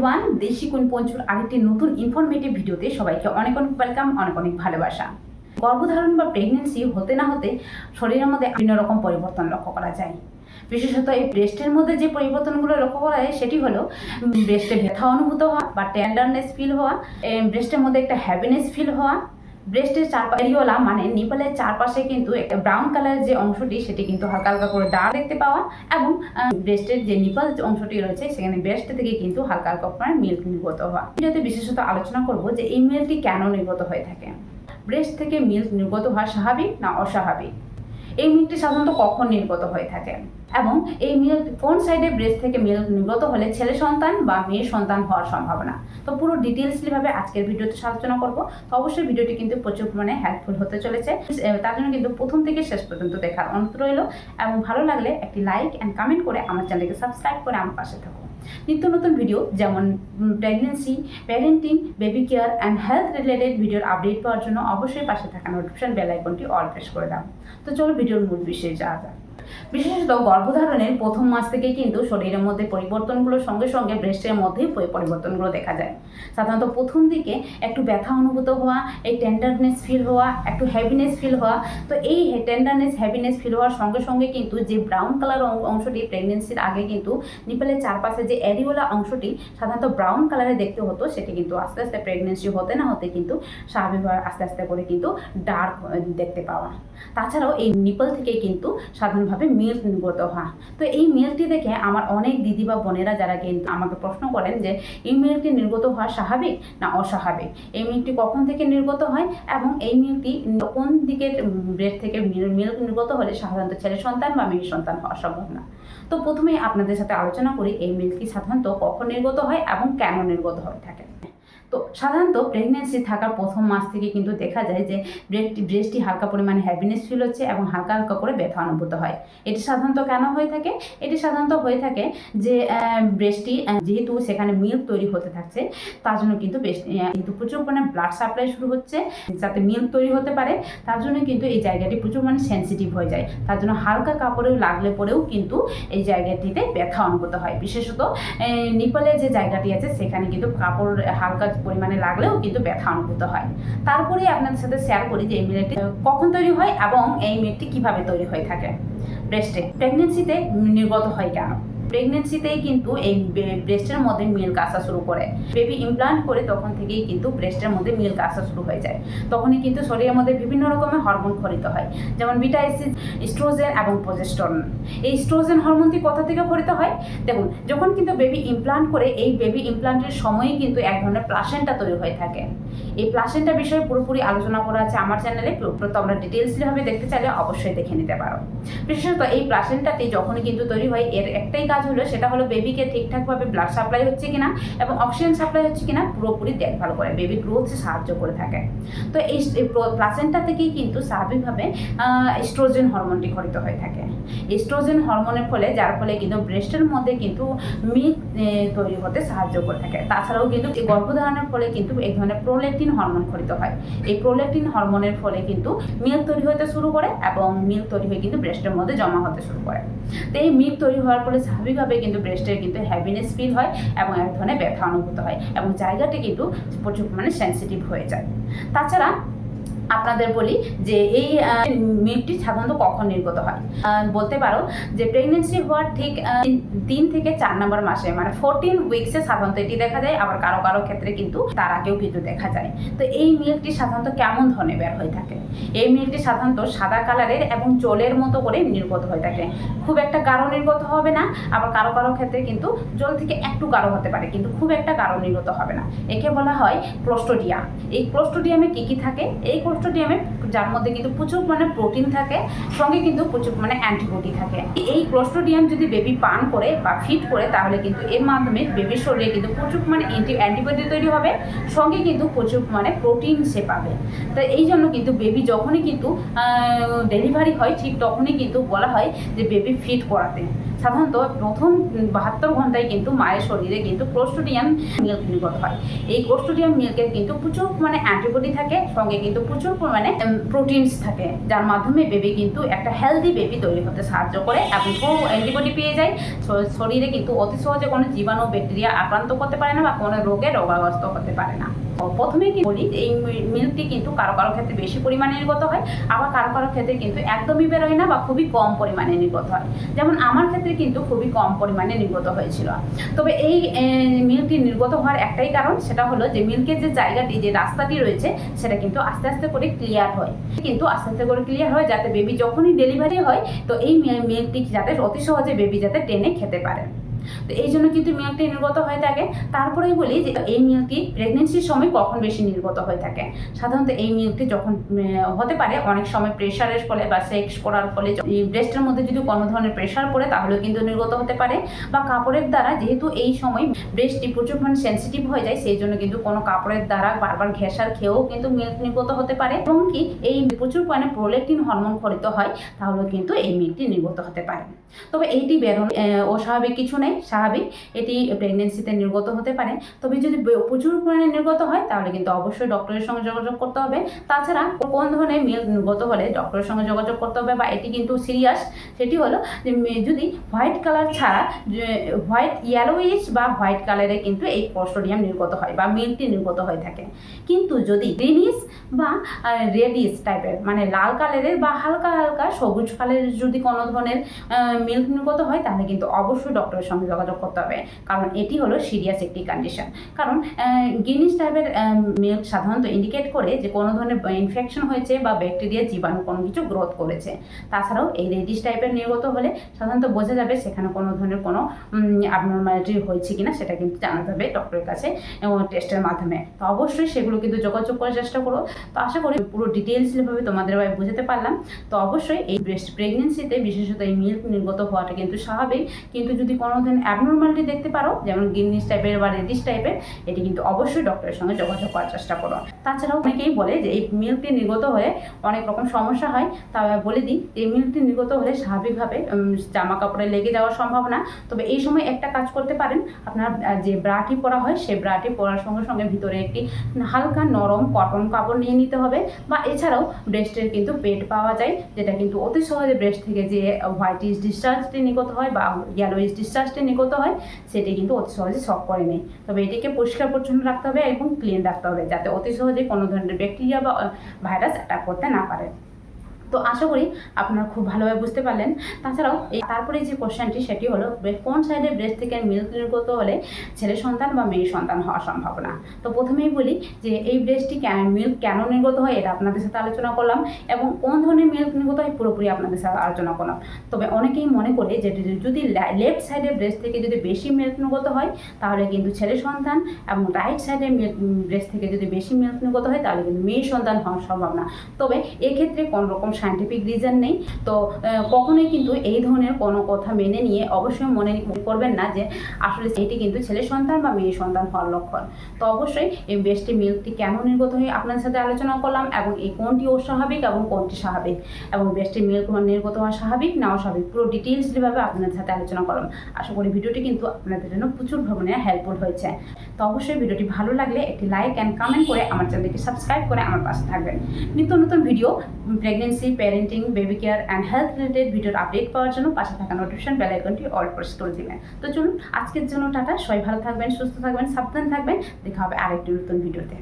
Everyone দেশি কোন পঞ্চুর আরেকটি নতুন ইনফরমেটিভ ভিডিওতে সবাইকে অনেক অনেক ওয়েলকাম অনেক অনেক ভালোবাসা। গর্ভধারণ বা প্রেগনেন্সি হতে না হতে শরীরের মধ্যে বিভিন্ন রকম পরিবর্তন লক্ষ্য করা যায়। বিশেষত এই ব্রেস্টের মধ্যে যে পরিবর্তনগুলো লক্ষ্য করা যায়, সেটি হলো ব্রেস্টে ব্যথা অনুভূত হওয়া বা টেন্ডারনেস ফিল হওয়া ব্রেস্টের মধ্যে একটা হ্যাপিনেস ফিল হওয়া ব্রেস্টের চারপাশিওলা মানে নিপলের চারপাশে কিন্তু একটা ব্রাউন কালারের যে অংশটি, সেটি কিন্তু হালকা হালকা করে দাগ দেখতে পাওয়া। এবং ব্রেস্টের যে নিপল অংশটি রয়েছে, সেখানে ব্রেস্ট থেকে কিন্তু হালকা হালকা আপনার মিল্ক নির্গত হওয়া ভিডিওতে বিশেষত আলোচনা করব যে এই মিল্কটি কেন নির্গত হয়ে থাকে। ব্রেস্ট থেকে মিল্ক নির্গত হওয়া স্বাভাবিক না অস্বাভাবিক? এই মিল্কটি সাধারণত কখন নির্গত হয়ে থাকে? এবং এই মিল্ক কোন সাইডে ব্রেস্ট থেকে মিল্ক নির্গত হলে ছেলে সন্তান বা মেয়ের সন্তান হওয়ার সম্ভাবনা? তো পুরো ডিটেলসলিভাবে আজকের ভিডিওতে আলোচনা করব। তো অবশ্যই ভিডিওটি কিন্তু প্রচুর পরিমাণে হেল্পফুল হতে চলেছে। তার জন্য কিন্তু প্রথম থেকে শেষ পর্যন্ত দেখার অনুরোধ রইল। এবং ভালো লাগলে একটি লাইক অ্যান্ড কমেন্ট করে আমার চ্যানেলকে সাবস্ক্রাইব করে আমার পাশে থাকুন। নিত্য নতুন ভিডিও যেমন pregnancy parenting baby care and health related ভিডিওর আপডেট পাওয়ার জন্য অবশ্যই পাশে থাকা নোটিফিকেশন বেল আইকনটি অল প্রেস করে দাও। তো চলো ভিডিওর মূল বিষয়ে যাওয়া যাক। বিশেষত গর্ভধারণের প্রথম মাস থেকে কিন্তু শরীরের মধ্যে পরিবর্তনগুলোর সঙ্গে সঙ্গে ব্রেস্টের মধ্যেই পরিবর্তনগুলো দেখা যায়। সাধারণত প্রথম দিকে একটু ব্যথা অনুভূত হওয়া, এই টেন্ডারনেস ফিল হওয়া, একটু হ্যাভিনেস ফিল হওয়া, তো এই টেন্ডারনেস হ্যাভিনেস ফিল হওয়ার সঙ্গে সঙ্গে কিন্তু যে ব্রাউন কালার অংশটি প্রেগনেন্সির আগে কিন্তু নিপেলের চারপাশে যে অ্যারিওলা অংশটি সাধারণত ব্রাউন কালারে দেখতে হতো, সেটি কিন্তু আস্তে আস্তে প্রেগনেন্সি হতে না হতে কিন্তু স্বাভাবিকভাবে আস্তে আস্তে করে কিন্তু ডার্ক দেখতে পাওয়া। তাছাড়াও এই নিপল থেকে কিন্তু সাধারণভাবে মিল্ক নির্গত হয়। তো এই মিল্কটি দেখে আমার অনেক দিদি বা বোনেরা যারা কিন্তু আমাকে প্রশ্ন করেন যে, এই মিল্কটি নির্গত হওয়া স্বাভাবিক না অস্বাভাবিক? এই মিল্কটি কখন থেকে নির্গত হয় এবং এই মিল্কটি কোন দিকের ব্রেড থেকে মিল্ক নির্গত হলে সাধারণত ছেলে সন্তান বা মেয়ে সন্তান হওয়া সম্ভব না? তো প্রথমেই আপনাদের সাথে আলোচনা করি, এই মিল্কটি সাধারণত কখন নির্গত হয় এবং কেন নির্গত হয়ে থাকে। তো সাধারণত প্রেগনেন্সি থাকার প্রথম মাস থেকে কিন্তু দেখা যায় যে ব্রেস্টটি ব্রেস্টটি হালকা পরিমাণে হ্যাপিনেস ফিল হচ্ছে এবং হালকা হালকা করে ব্যথা অনুভূত হয়। এটি সাধারণত কেন হয়ে থাকে? এটি সাধারণত হয়ে থাকে যে ব্রেস্টটি যেহেতু সেখানে মিল্ক তৈরি হতে থাকছে, তার জন্য কিন্তু কিন্তু প্রচুর পরিমাণে ব্লাড সাপ্লাই শুরু হচ্ছে, যাতে মিল্ক তৈরি হতে পারে, তার জন্য কিন্তু এই জায়গাটি প্রচুর পরিমাণে সেন্সিটিভ হয়ে যায়। তার জন্য হালকা কাপড়েও লাগলে পরেও কিন্তু এই জায়গাটিতে ব্যথা অনুভূত হয়। বিশেষত নিপলের যে জায়গাটি আছে, সেখানে কিন্তু কাপড় হালকা পরিমাণে লাগলেও কিন্তু ব্যথা অনুভূত হয়। তারপরে আপনাদের সাথে শেয়ার করি যে এই মিলেটটি কখন তৈরি হয় এবং এই মেয়েটি কীভাবে তৈরি হয়ে থাকে। ব্রেস্টে প্রেগনেন্সিতে নির্গত হয় কেন? প্রেগনেন্সিতেই কিন্তু এই ব্রেস্টের মধ্যে মিল্ক আসা শুরু করে। বেবি ইমপ্লান্ট করে তখন থেকেই কিন্তু ব্রেস্টের মধ্যে মিল্ক আসা শুরু হয়ে যায়। তখনই কিন্তু শরীরের মধ্যে বিভিন্ন রকমের হরমোন খরিত হয়। যেমন বিটাইসিস স্ট্রোজেন এবং প্রজেস্টরন এই স্ট্রোজেন হরমোনটি কোথা থেকে খরিত হয়? দেখুন, যখন কিন্তু বেবি ইমপ্লান্ট করে, এই বেবি ইমপ্লান্টের সময়ই কিন্তু এক ধরনের প্লাসেন্টা তৈরি হয়ে থাকে। এই প্লাসেন্টা বিষয়ে পুরোপুরি আলোচনা করা আছে আমার চ্যানেলে। তোমরা ডিটেলসলিভাবে দেখতে চাইলে অবশ্যই দেখে নিতে পারো। বিশেষত এই প্লাসেন্টাটি যখনই কিন্তু তৈরি হয়, এর একটাই কাজ হলো সেটা হলো বেবিকে ঠিকঠাকভাবে ব্লাড সাপ্লাই হচ্ছে কিনা এবং অক্সিজেন সাপ্লাই হচ্ছে কিনা পুরোপুরি দেখভাল করে। বেবি গ্রোথে সাহায্য করে থাকে। তো এই প্লাসেন্টা থেকেই কিন্তু স্বাভাবিকভাবে স্ট্রোজেন হরমোনটি খরিত হয়ে থাকে। স্ট্রোজেন হরমোনের ফলে, যার ফলে কিন্তু ব্রেস্টের মধ্যে কিন্তু মিল্ক তৈরি হতে সাহায্য করে থাকে। তাছাড়াও কিন্তু গর্ভধারণের ফলে কিন্তু এই ধরনের প্রোলেকটিন হরমোন খরিত হয়। এই প্রোলেকটিন হরমোনের ফলে কিন্তু মিল্ক তৈরি হতে শুরু করে এবং মিল্ক তৈরি হয়ে কিন্তু ব্রেস্টের মধ্যে জমা হতে শুরু করে। তো এই মিল্ক তৈরি হওয়ার ফলে স্বাভাবিকভাবে কিন্তু ব্রেস্টের কিন্তু হ্যাভিনেস ফিল হয় এবং এক ধরনের ব্যথা অনুভূত হয় এবং জায়গাটি কিন্তু প্রচুর পরিমাণে সেন্সিটিভ হয়ে যায়। তাছাড়া আপনাদের বলি যে এই মিল্কটি সাধারণত কখন নির্গত হয়? বলতে পারো যে প্রেগনেন্সি হওয়ার ঠিক তিন থেকে চার নম্বর মাসে মানে ফোরটিন উইকসে সাধারণত এটি দেখা যায়, আবার কারও কারও ক্ষেত্রে কিন্তু তার আগেও কিন্তু দেখা যায়। তো এই মিল্কটি সাধারণত কেমন ধরনের বের হয়ে থাকে? এই মিল্কটি সাধারণত সাদা কালারের এবং জলের মতো করে নির্গত হয়ে থাকে। খুব একটা গাঢ় নির্গত হবে না, আবার কারও কারও ক্ষেত্রে কিন্তু জল থেকে একটু গাঢ় হতে পারে, কিন্তু খুব একটা গাঢ় নির্গত হবে না। একে বলা হয় ক্লোস্টোডিয়াম এই ক্লোস্টোডিয়ামে কী কী থাকে? এই ক্লোস্টোডিয়ামে যার মধ্যে কিন্তু প্রচুর মানে প্রোটিন থাকে, সঙ্গে কিন্তু প্রচুর মানে অ্যান্টিবডি থাকে। এই ক্লোস্টোডিয়াম যদি বেবি পান করে বা ফিট করে, তাহলে কিন্তু এর মাধ্যমে বেবির শরীরে কিন্তু প্রচুর মানে অ্যান্টিবডি তৈরি হবে, সঙ্গে কিন্তু প্রচুর মানে প্রোটিন সে পাবে। তো এই জন্য কিন্তু বেবি যখনই কিন্তু ডেলিভারি হয়, ঠিক তখনই কিন্তু বলা হয় যে বেবি ফিট করাতে। সাধারণত প্রথম বাহাত্তর ঘন্টায় কিন্তু মায়ের শরীরে কিন্তু ক্লোস্টোডিয়াম মিল্ক নির্গত হয়। এই ক্লোস্টোডিয়াম মিল্কের কিন্তু প্রচুর পরিমাণে অ্যান্টিবডি থাকে, সঙ্গে কিন্তু প্রচুর পরিমাণে প্রোটিনস থাকে, যার মাধ্যমে বেবি কিন্তু একটা হেলদি বেবি তৈরি হতে সাহায্য করে এবং পুরো অ্যান্টিবডি পেয়ে যায়। শরীরে কিন্তু অতি সহজে কোনো জীবাণু ব্যাকটেরিয়া আক্রান্ত করতে পারে না বা কোনো রোগে রোগাগ্রস্ত হতে পারে না। প্রথমে কি বলি, এই মিল্কটি কিন্তু কারও কারও ক্ষেত্রে বেশি পরিমাণে নির্গত হয়, আবার কারও কারও ক্ষেত্রে কিন্তু একদমই বেরোয় না বা খুবই কম পরিমাণে নির্গত হয়। যেমন আমার ক্ষেত্রে কিন্তু খুবই কম পরিমাণে নির্গত হয়েছিল। তবে এই মিল্কটি নির্গত হওয়ার একটাই কারণ, সেটা হলো যে মিল্কের যে জায়গাটি, যে রাস্তাটি রয়েছে, সেটা কিন্তু আস্তে আস্তে করে ক্লিয়ার হয়। কিন্তু আস্তে আস্তে করে ক্লিয়ার হয় যাতে বেবি যখনই ডেলিভারি হয়, তো এই মিল্কটি যাতে অতি সহজে বেবি যাতে টেনে খেতে পারে। তো এই জন্য কিন্তু মিল্কটি নির্গত হয়ে থাকে। তারপরেই বলি যে এই মিল্কটি প্রেগনেন্সির সময় কখন বেশি নির্গত হয়ে থাকে? সাধারণত এই মিল্কটি যখন হতে পারে অনেক সময় প্রেশারের ফলে বা সেক্স করার ফলে ব্রেস্টের মধ্যে যদি কোনো ধরনের প্রেশার পড়ে, তাহলেও কিন্তু নির্গত হতে পারে। বা কাপড়ের দ্বারা যেহেতু এই সময় ব্রেস্টটি প্রচুর পরিমাণে সেন্সিটিভ হয়ে যায়, সেই জন্য কিন্তু কোনো কাপড়ের দ্বারা বারবার ঘেঁষার খেয়েও কিন্তু মিল্ক নির্গত হতে পারে। এবং কি এই প্রচুর পরিমাণে প্রোলেকটিন হরমোন খরিত হয়, তাহলেও কিন্তু এই মিল্কটি নির্গত হতে পারে। তবে এইটি বেরোন অস্বাভাবিক কিছু নেই। স্বাভাবিক এটি প্রেগনেন্সিতে নির্গত হতে পারে। তবে যদি প্রচুর পরিমাণে নির্গত হয়, তাহলে কিন্তু অবশ্যই ডক্টরের সঙ্গে যোগাযোগ করতে হবে। তাছাড়া কোন ধরনের মিল্ক নির্গত হলে ডক্টরের সঙ্গে যোগাযোগ করতে হবে বা এটি কিন্তু সিরিয়াস সেটি হলো যে যদি হোয়াইট কালার ছাড়া হোয়াইট ইয়েলোইশ বা হোয়াইট কালারে কিন্তু এই কস্টোডিয়াম নির্গত হয় বা মিল্কটি নির্গত হয়ে থাকে। কিন্তু যদি গ্রিনিশ বা রেডিশ টাইপের মানে লাল কালারের বা হালকা হালকা সবুজ কালারের যদি কোনো ধরনের মিল্ক নির্গত হয়, তাহলে কিন্তু অবশ্যই ডক্টরের সঙ্গে যোগাযোগ করতে হবে। কারণ এটি হলো সিরিয়াস একটি কন্ডিশন কারণ গিনিস টাইপের মিল্ক সাধারণত ইন্ডিকেট করে যে কোনো ধরনের ইনফেকশন হয়েছে বা ব্যাকটেরিয়া জীবাণু কোনো কিছু গ্রোথ করেছে। তাছাড়াও এই রেডিশ টাইপের নির্গত হলে সাধারণত বোঝা যাবে সেখানে কোনো ধরনের কোনো অ্যাবনর্মালিটি হয়েছে কিনা সেটা কিন্তু জানা যাবে ডক্টরের কাছে টেস্টের মাধ্যমে। তো অবশ্যই সেগুলো কিন্তু যোগাযোগ করার চেষ্টা করো। তো আশা করি পুরো ডিটেলসভাবে তোমাদের ভাবে বুঝতে পারলাম। তো অবশ্যই এই প্রেগনেন্সিতে বিশেষত এই মিল্ক নির্গত হওয়াটা কিন্তু স্বাভাবিক। কিন্তু যদি কোনো ধরনের অ্যাবনর্মালিটি দেখতে পারো, যেমন গিনিস টাইপের বা রেডিশ টাইপের এটি কিন্তু অবশ্যই ডক্টরের সঙ্গে যোগাযোগ করার চেষ্টা করো। তাছাড়াও অনেকেই বলে যে এই মিল্কটি নির্গত হয়ে অনেক রকম সমস্যা হয়, তা বলে দিই, এই মিল্কটি নির্গত হলে স্বাভাবিকভাবে জামা কাপড়ে লেগে যাওয়ার সম্ভাবনা। তবে এই সময় একটা কাজ করতে পারেন, আপনার যে ব্রাটি পরা হয় সেই ব্রাটি পরার সঙ্গে সঙ্গে ভিতরে একটি হালকা নরম কটন কাপড় নিয়ে নিতে হবে, বা এছাড়াও ব্রেস্টের কিন্তু পেড পাওয়া যায়, যেটা কিন্তু অতি সহজে ব্রেস্ট থেকে যে হোয়াইটিস ডিসচার্জটি নিগত হয়, বা ইয়েলোইস ডিসচার্জটি নিগত হয়, সেটি কিন্তু অতি সহজে শখ করে নেই। তবে এটিকে পরিষ্কার পরিচ্ছন্ন রাখতে হবে এবং ক্লিন রাখতে হবে, যাতে অতি সহজে কোনো ধরনের ব্যাকটেরিয়া বা ভাইরাস অ্যাটাক করতে না পারে। তো আশা করি আপনারা খুব ভালোভাবে বুঝতে পারলেন। তাছাড়াও এই তারপরে যে কোশ্চেনটি সেটি হলো কোন সাইডে ব্রেস্ট থেকে মিল্ক নির্গত হলে ছেলে সন্তান বা মেয়ে সন্তান হওয়ার সম্ভাবনা? তো প্রথমেই বলি যে, এই ব্রেস্টটি মিল্ক কেন নির্গত হয়, এটা আপনাদের সাথে আলোচনা করলাম এবং কোন ধরনের মিল্ক নির্গত হয়, পুরোপুরি আপনাদের সাথে আলোচনা করলাম। তবে অনেকেই মনে করে যে যদি লেফট সাইডে ব্রেস্ট থেকে যদি বেশি মিল্ক নির্গত হয়, তাহলে কিন্তু ছেলে সন্তান এবং রাইট সাইডে ব্রেস্ট থেকে যদি বেশি মিল্ক নির্গত হয়, তাহলে কিন্তু মেয়ে সন্তান হওয়ার সম্ভাবনা। তবে এক্ষেত্রে কোনো রকম সাইন্টিফিক রিজন নেই। তো কখনোই কিন্তু এই ধরনের কোনো কথা মেনে নিয়ে অবশ্যই মনে করবেন না যে আসলে এটি কিন্তু ছেলে সন্তান বা মেয়ে সন্তান হওয়ার লক্ষণ। তো অবশ্যই এই বেস্টি মিল্কটি কেন নির্গত হয়ে আপনাদের সাথে আলোচনা করলাম এবং এই কোনটি অস্বাভাবিক এবং কোনটি স্বাভাবিক। এবং বেস্টি মিল্ক নির্গত হওয়া স্বাভাবিক না অস্বাভাবিক পুরো ডিটেলসলিভাবে আপনাদের সাথে আলোচনা করলাম। আশা করি ভিডিওটি কিন্তু আপনাদের জন্য প্রচুর ভ্রমণে হেল্পফুল হয়েছে। তো অবশ্যই ভিডিওটি ভালো লাগলে একটি লাইক অ্যান্ড কমেন্ট করে আমার চ্যানেলটি সাবস্ক্রাইব করে আমার পাশে থাকবেন। নিত্য নতুন video pregnancy parenting baby care and health related ভিডিওর আপডেট পাওয়ার জন্য পাশে থাকা নোটিফিকেশন বেল আইকনটি অল প্রেস করে দিবেন। তো চলুন, আজকের জন্য টাটা। সবাই ভালো থাকবেন, সুস্থ থাকবেন, সাবধান থাকবেন। দেখা হবে আরেকটি নতুন ভিডিওতে